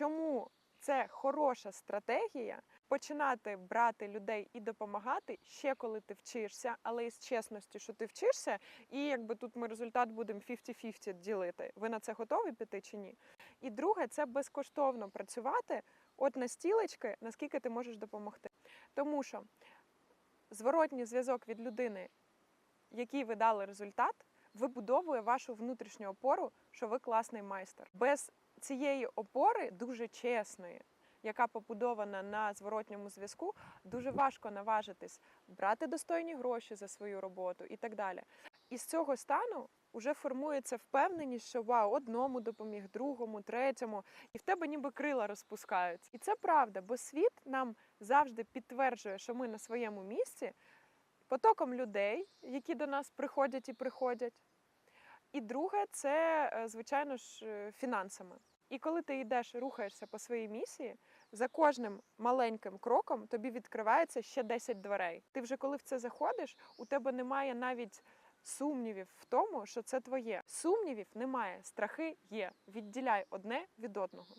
чому це хороша стратегія починати брати людей і допомагати ще коли ти вчишся, але із чесності, що ти вчишся, і якби тут ми результат будемо 50-50 ділити. Ви на це готові піти чи ні? І друге, це безкоштовно працювати от на стілечки, наскільки ти можеш допомогти. Тому що зворотній зв'язок від людини, який ви дали результат, вибудовує вашу внутрішню опору, що ви класний майстер. Без цієї опори, дуже чесної, яка побудована на зворотньому зв'язку, дуже важко наважитись брати достойні гроші за свою роботу і так далі. І з цього стану вже формується впевненість, що вау, одному допоміг, другому, третьому, і в тебе ніби крила розпускаються. І це правда, бо світ нам завжди підтверджує, що ми на своєму місці потоком людей, які до нас приходять і приходять. І друге, це, е, звичайно ж, е, фінансами. І коли ти йдеш, рухаєшся по своїй місії, за кожним маленьким кроком тобі відкривається ще 10 дверей. Ти вже коли в це заходиш, у тебе немає навіть сумнівів в тому, що це твоє. Сумнівів немає, страхи є. Відділяй одне від одного.